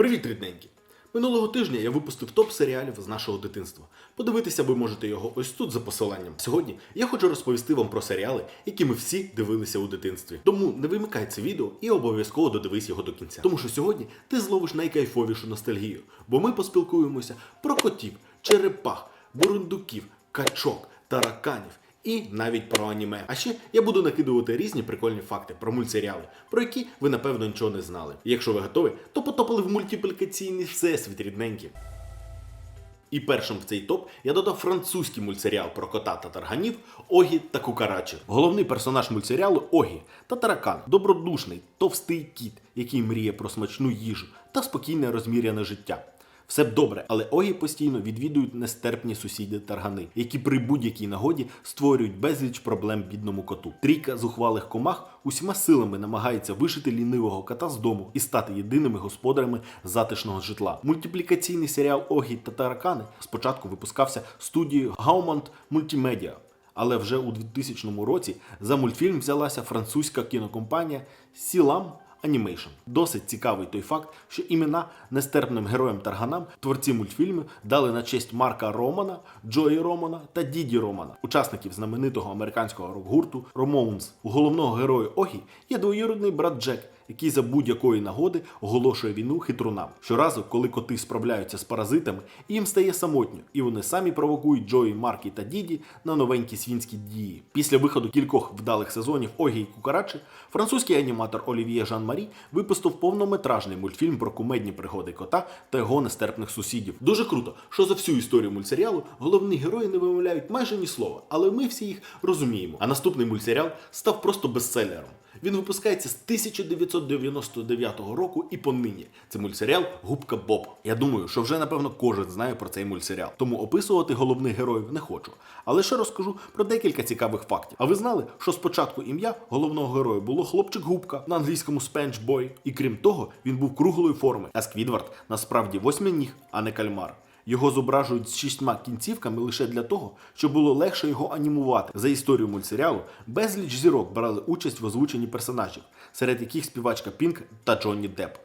Привіт, рідненькі! Минулого тижня я випустив топ серіалів з нашого дитинства. Подивитися ви можете його ось тут за посиланням. Сьогодні я хочу розповісти вам про серіали, які ми всі дивилися у дитинстві. Тому не вимикай це відео і обов'язково додивись його до кінця. Тому що сьогодні ти зловиш найкайфовішу ностальгію, бо ми поспілкуємося про котів, черепах, бурундуків, качок, тараканів. І навіть про аніме. А ще я буду накидувати різні прикольні факти про мультсеріали, про які ви напевно нічого не знали. Якщо ви готові, то потопили в мультиплікаційний всесвіт рідненькі. І першим в цей топ я додав французький мультсеріал про кота та тарганів Огі та Кукарачі. Головний персонаж мультсеріалу Огі та таракан, добродушний, товстий кіт, який мріє про смачну їжу та спокійне розміряне життя. Все б добре, але Огі постійно відвідують нестерпні сусіди таргани, які при будь-якій нагоді створюють безліч проблем бідному коту. Трійка зухвалих комах усіма силами намагається вишити лінивого кота з дому і стати єдиними господарями затишного житла. Мультиплікаційний серіал Огі та таракани спочатку випускався студією Gaumont Multimedia. Але вже у 2000 році за мультфільм взялася французька кінокомпанія Silam Animation. Досить цікавий той факт, що імена нестерпним героям тарганам творці мультфільму дали на честь Марка Романа, Джої Романа та Діді Романа, учасників знаменитого американського рок-гурту Ромоунс. У головного героя Огі є двоюродний брат Джек, який за будь-якої нагоди оголошує війну хитрунам. Щоразу, коли коти справляються з паразитами, їм стає самотньо, і вони самі провокують Джої, Маркі та Діді на новенькі свінські дії. Після виходу кількох вдалих сезонів Огі і Кукарачі, французький аніматор Олів'є Жан-Марі випустив повнометражний мультфільм про кумедні пригоди кота та його нестерпних сусідів. Дуже круто, що за всю історію мультсеріалу головні герої не вимовляють майже ні слова, але ми всі їх розуміємо. А наступний мультсеріал став просто бестселером. Він випускається з 1999 року і понині. Це мультсеріал Губка Боб. Я думаю, що вже напевно кожен знає про цей мультсеріал. Тому описувати головних героїв не хочу. Але ще розкажу про декілька цікавих фактів. А ви знали, що спочатку ім'я головного героя було хлопчик Губка на англійському Спенч Бой. І крім того, він був круглої форми. А Сквідвард насправді восьминіг, а не кальмар. Його зображують з шістьма кінцівками лише для того, щоб було легше його анімувати. За історію мультсеріалу безліч зірок брали участь в озвученні персонажів, серед яких співачка Пінк та Джонні Депп.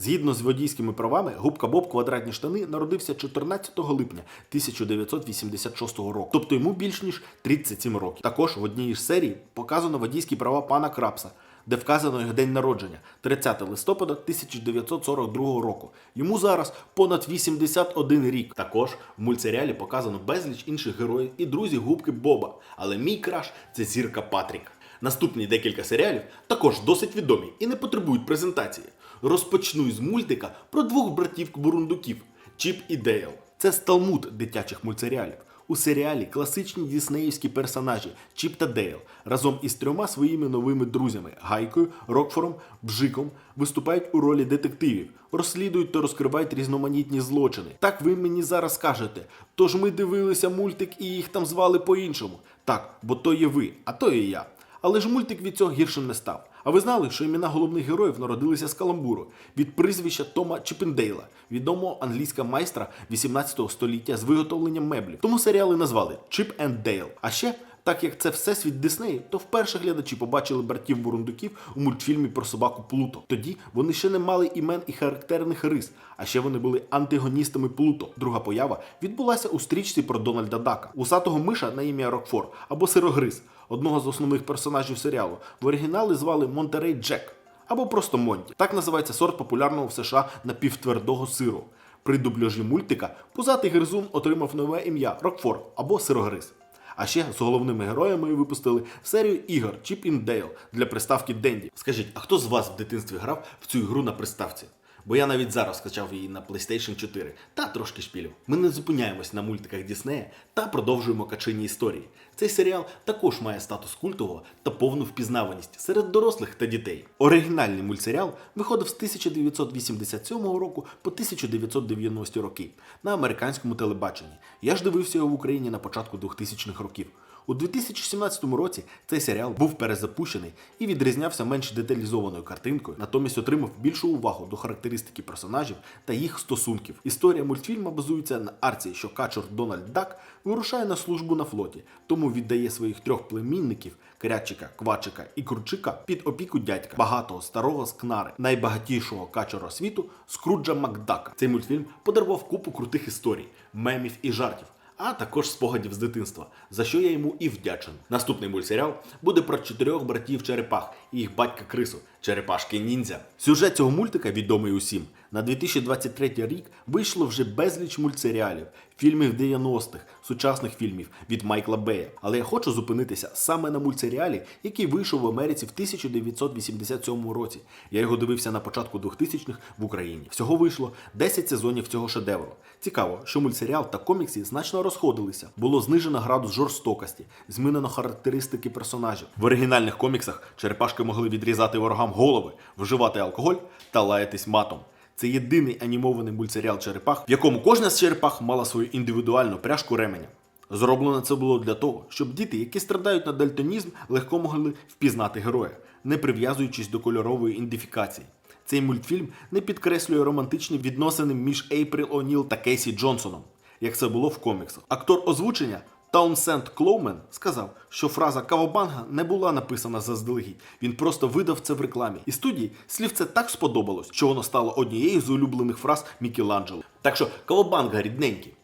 Згідно з водійськими правами, губка Боб квадратні штани народився 14 липня 1986 року, тобто йому більш ніж 37 років. Також в одній із серій показано водійські права пана Крапса, де вказано його день народження 30 листопада 1942 року. Йому зараз понад 81 рік. Також в мультсеріалі показано безліч інших героїв і друзів губки Боба. Але мій краш це зірка Патрік. Наступні декілька серіалів також досить відомі і не потребують презентації. Розпочну із мультика про двох братів бурундуків Чіп і Дейл. Це сталмут дитячих мультсеріалів. У серіалі класичні діснеївські персонажі Чіп та Дейл разом із трьома своїми новими друзями Гайкою, Рокфором, Бжиком виступають у ролі детективів, розслідують та розкривають різноманітні злочини. Так ви мені зараз кажете. Тож ми дивилися мультик і їх там звали по-іншому. Так, бо то є ви, а то є я. Але ж мультик від цього гіршим не став. А ви знали, що імена головних героїв народилися з каламбуру від прізвища Тома Чіпендейла, відомого англійського майстра 18 століття з виготовленням меблів. Тому серіали назвали Чіп енд Дейл. А ще. Так як це всесвіт Диснею, то вперше глядачі побачили братів бурундуків у мультфільмі про собаку Плуто. Тоді вони ще не мали імен і характерних рис, а ще вони були антигоністами Плуто. Друга поява відбулася у стрічці про Дональда Дака, усатого миша на ім'я Рокфор або Сирогриз, одного з основних персонажів серіалу. В оригіналі звали Монтерей Джек або просто Монті. Так називається сорт популярного в США напівтвердого сиру. При дубляжі мультика пузатий гризун отримав нове ім'я Рокфор або Сирогриз. А ще з головними героями випустили серію ігор Chip and Dale для приставки Денді. Скажіть, а хто з вас в дитинстві грав в цю ігру на приставці? Бо я навіть зараз скачав її на PlayStation 4 та трошки шпілів. Ми не зупиняємось на мультиках Діснея та продовжуємо качині історії. Цей серіал також має статус культового та повну впізнаваність серед дорослих та дітей. Оригінальний мультсеріал виходив з 1987 року по 1990 роки на американському телебаченні. Я ж дивився його в Україні на початку 2000-х років. У 2017 році цей серіал був перезапущений і відрізнявся менш деталізованою картинкою, натомість отримав більшу увагу до характеристики персонажів та їх стосунків. Історія мультфільму базується на арці, що качур Дональд Дак вирушає на службу на флоті, тому віддає своїх трьох племінників Крячика, Квачика і Кручика під опіку дядька, багатого старого скнари, найбагатішого качура світу Скруджа Макдака. Цей мультфільм подарував купу крутих історій, мемів і жартів. А також спогадів з дитинства, за що я йому і вдячен. Наступний мультсеріал буде про чотирьох братів черепах і їх батька Крису, черепашки ніндзя. Сюжет цього мультика відомий усім. На 2023 рік вийшло вже безліч мультсеріалів, фільмів 90-х, сучасних фільмів від Майкла Бея. Але я хочу зупинитися саме на мультсеріалі, який вийшов в Америці в 1987 році. Я його дивився на початку 2000-х в Україні. Всього вийшло 10 сезонів цього шедевру. Цікаво, що мультсеріал та комікси значно розходилися. Було знижено градус жорстокості, змінено характеристики персонажів. В оригінальних коміксах черепашки могли відрізати ворогам голови, вживати алкоголь та лаятись матом. Це єдиний анімований мультсеріал черепах, в якому кожна з черепах мала свою індивідуальну пряжку ременя. Зроблено це було для того, щоб діти, які страдають на дальтонізм, легко могли впізнати героя, не прив'язуючись до кольорової ідентифікації. Цей мультфільм не підкреслює романтичні відносини між Ейприл О'Ніл та Кейсі Джонсоном, як це було в коміксах. Актор озвучення Таунсенд Клоумен сказав, що фраза Кавабанга не була написана заздалегідь. Він просто видав це в рекламі. І студії слів це так сподобалось, що воно стало однією з улюблених фраз Мікеланджело. Так що Кавабанга рідненький.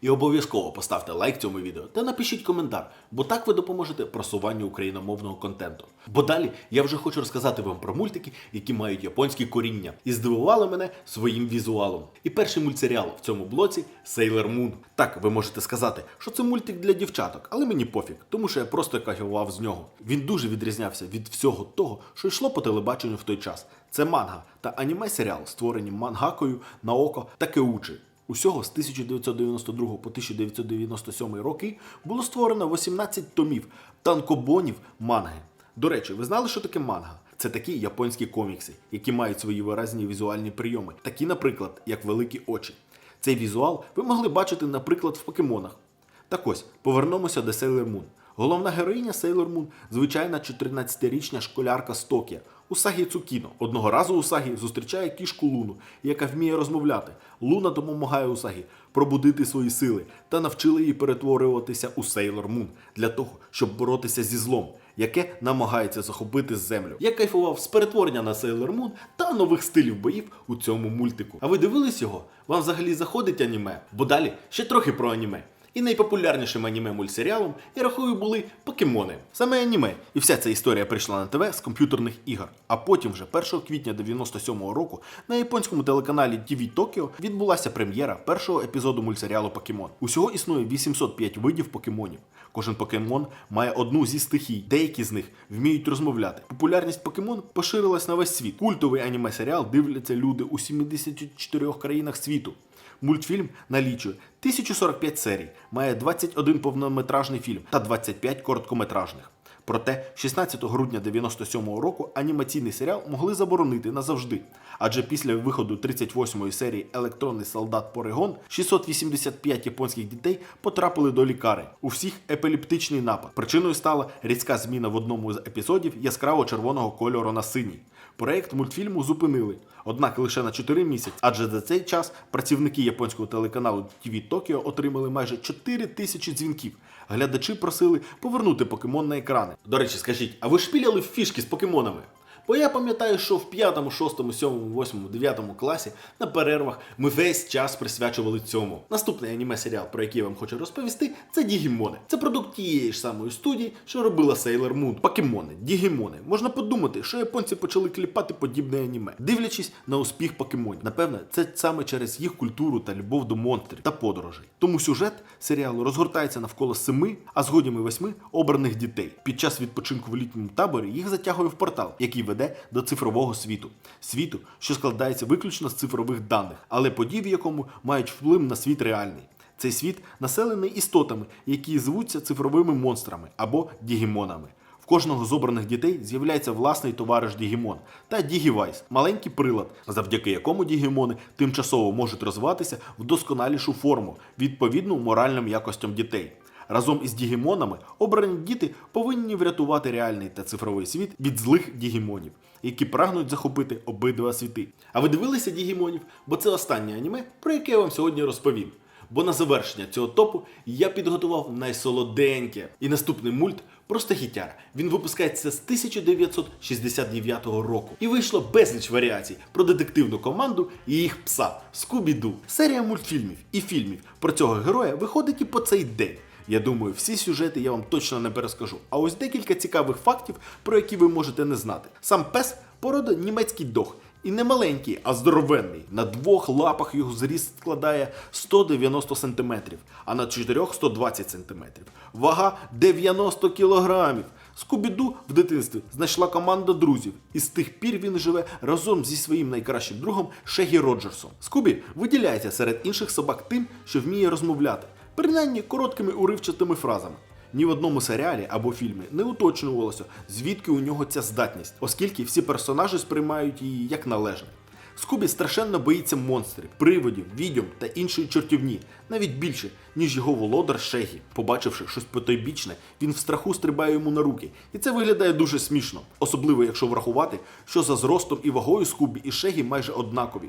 І обов'язково поставте лайк цьому відео та напишіть коментар, бо так ви допоможете просуванню україномовного контенту. Бо далі я вже хочу розказати вам про мультики, які мають японські коріння, і здивували мене своїм візуалом. І перший мультсеріал в цьому блоці Sailor Moon. Так, ви можете сказати, що це мультик для дівчаток, але мені пофіг, тому що я просто кайфував з нього. Він дуже відрізнявся від всього того, що йшло по телебаченню в той час. Це манга та аніме-серіал, створені мангакою Наоко Такеучі. Усього з 1992 по 1997 роки було створено 18 томів танкобонів манги. До речі, ви знали, що таке манга? Це такі японські комікси, які мають свої виразні візуальні прийоми, такі, наприклад, як великі очі. Цей візуал ви могли бачити, наприклад, в покемонах. Так ось, повернемося до Sailor Moon. Головна героїня Sailor Moon – звичайна 14-річна школярка з Токіо, Усагі Цукіно. Одного разу Усагі зустрічає кішку Луну, яка вміє розмовляти. Луна допомагає Усагі пробудити свої сили та навчила її перетворюватися у Sailor Moon для того, щоб боротися зі злом, яке намагається захопити землю. Я кайфував з перетворення на Sailor Moon та нових стилів боїв у цьому мультику. А ви дивились його? Вам взагалі заходить аніме? Бо далі ще трохи про аніме. І найпопулярнішим аніме мультсеріалом, я рахую, були покемони. Саме аніме. І вся ця історія прийшла на ТВ з комп'ютерних ігор. А потім, вже 1 квітня 97-го року, на японському телеканалі TV Tokyo відбулася прем'єра першого епізоду мультсеріалу Покемон. Усього існує 805 видів покемонів. Кожен покемон має одну зі стихій, деякі з них вміють розмовляти. Популярність покемон поширилась на весь світ. Культовий аніме-серіал дивляться люди у 74 країнах світу. Мультфільм налічує 1045 серій, має 21 повнометражний фільм та 25 короткометражних. Проте 16 грудня 97-го року анімаційний серіал могли заборонити назавжди. Адже після виходу 38-ї серії Електронний солдат Поригон 685 японських дітей потрапили до лікарень. У всіх епілептичний напад. Причиною стала різка зміна в одному з епізодів яскраво-червоного кольору на синій. Проект мультфільму зупинили, однак лише на 4 місяці, адже за цей час працівники японського телеканалу TV Tokyo отримали майже 4 тисячі дзвінків. Глядачі просили повернути покемон на екрани. До речі, скажіть, а ви шпіляли фішки з покемонами? Бо я пам'ятаю, що в 5, 6, 7, 8, 9 класі на перервах ми весь час присвячували цьому. Наступний аніме-серіал, про який я вам хочу розповісти, це Дігімони. Це продукт тієї ж самої студії, що робила Sailor Moon. Покемони, Дігімони. Можна подумати, що японці почали кліпати подібне аніме, дивлячись на успіх покемонів. Напевне, це саме через їх культуру та любов до монстрів та подорожей. Тому сюжет серіалу розгортається навколо семи, а згодом і восьми обраних дітей. Під час відпочинку в літньому таборі їх затягує в портал, який веде до цифрового світу, світу, що складається виключно з цифрових даних, але події в якому мають вплив на світ реальний. Цей світ населений істотами, які звуться цифровими монстрами або дігімонами. В кожного з обраних дітей з'являється власний товариш Дігімон та Дігівайс маленький прилад, завдяки якому Дігімони тимчасово можуть розвиватися в досконалішу форму, відповідну моральним якостям дітей. Разом із дігімонами обрані діти повинні врятувати реальний та цифровий світ від злих дігімонів, які прагнуть захопити обидва світи. А ви дивилися дігімонів? Бо це останнє аніме, про яке я вам сьогодні розповім. Бо на завершення цього топу я підготував найсолоденьке. І наступний мульт просто хітяр. Він випускається з 1969 року. І вийшло безліч варіацій про детективну команду і їх пса Скубі-Ду. Серія мультфільмів і фільмів про цього героя виходить і по цей день. Я думаю, всі сюжети я вам точно не перескажу. А ось декілька цікавих фактів, про які ви можете не знати. Сам пес порода німецький дог. І не маленький, а здоровенний. На двох лапах його зріст складає 190 см, а на чотирьох 120 см. Вага 90 кілограмів. Скубіду в дитинстві знайшла команда друзів, і з тих пір він живе разом зі своїм найкращим другом Шегі Роджерсом. Скубі виділяється серед інших собак тим, що вміє розмовляти, принаймні короткими уривчатими фразами. Ні в одному серіалі або фільмі не уточнювалося, звідки у нього ця здатність, оскільки всі персонажі сприймають її як належне. Скубі страшенно боїться монстрів, привидів, відьом та іншої чортівні, навіть більше, ніж його володар Шегі. Побачивши щось потойбічне, він в страху стрибає йому на руки, і це виглядає дуже смішно, особливо якщо врахувати, що за зростом і вагою Скубі і Шегі майже однакові.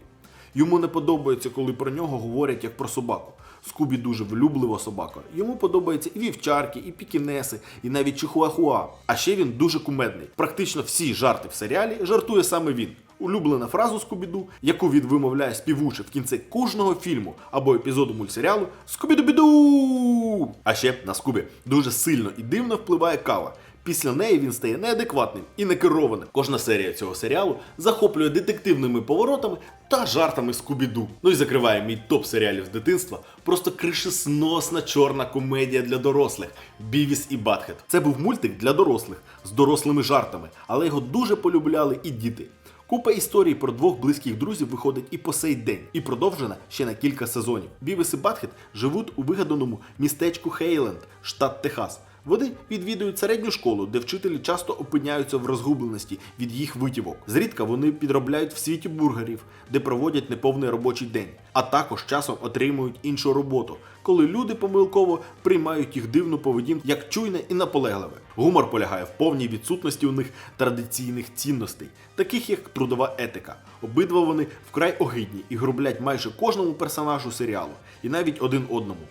Йому не подобається, коли про нього говорять як про собаку. Скубі дуже влюблива собака. Йому подобаються і вівчарки, і пікінеси, і навіть чихуахуа. А ще він дуже кумедний. Практично всі жарти в серіалі жартує саме він. Улюблена фразу Скубіду, яку він вимовляє співуче в кінці кожного фільму або епізоду мультсеріалу Скубіду-біду! А ще на Скубі дуже сильно і дивно впливає кава. Після неї він стає неадекватним і некерованим. Кожна серія цього серіалу захоплює детективними поворотами та жартами Скубіду. Ну і закриває мій топ серіалів з дитинства. Просто кришесносна чорна комедія для дорослих Бівіс і Батхет. Це був мультик для дорослих з дорослими жартами, але його дуже полюбляли і діти. Купа історій про двох близьких друзів виходить і по сей день, і продовжена ще на кілька сезонів. Бівіс і Батхет живуть у вигаданому містечку Хейленд, штат Техас. Вони відвідують середню школу, де вчителі часто опиняються в розгубленості від їх витівок. Зрідка вони підробляють в світі бургерів, де проводять неповний робочий день, а також часом отримують іншу роботу, коли люди помилково приймають їх дивну поведінку як чуйне і наполегливе. Гумор полягає в повній відсутності у них традиційних цінностей, таких як трудова етика. Обидва вони вкрай огидні і грублять майже кожному персонажу серіалу, і навіть один одному.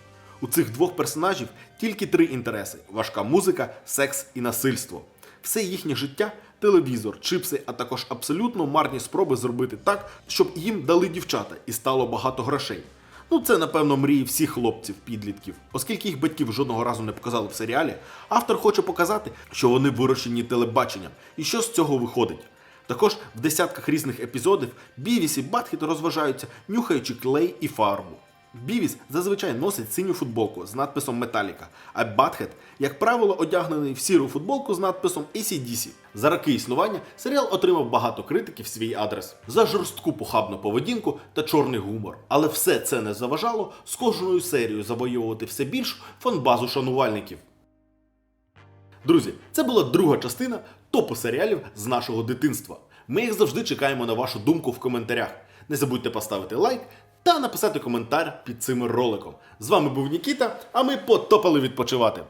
У цих двох персонажів тільки три інтереси: важка музика, секс і насильство. Все їхнє життя телевізор, чипси, а також абсолютно марні спроби зробити так, щоб їм дали дівчата і стало багато грошей. Ну, це, напевно, мрії всіх хлопців, підлітків. Оскільки їх батьків жодного разу не показали в серіалі, автор хоче показати, що вони вирощені телебаченням, і що з цього виходить. Також в десятках різних епізодів Бівіс і Батхіт розважаються, нюхаючи клей і фарбу. Бівіс зазвичай носить синю футболку з надписом Металіка, а Батхет, як правило, одягнений в сіру футболку з надписом ACDC. За роки існування серіал отримав багато критиків свій адрес за жорстку похабну поведінку та чорний гумор. Але все це не заважало з кожною серією завоювати все більш фанбазу шанувальників. Друзі, це була друга частина топу серіалів з нашого дитинства. Ми їх завжди чекаємо на вашу думку в коментарях. Не забудьте поставити лайк та написати коментар під цим роликом. З вами був Нікіта, а ми потопали відпочивати.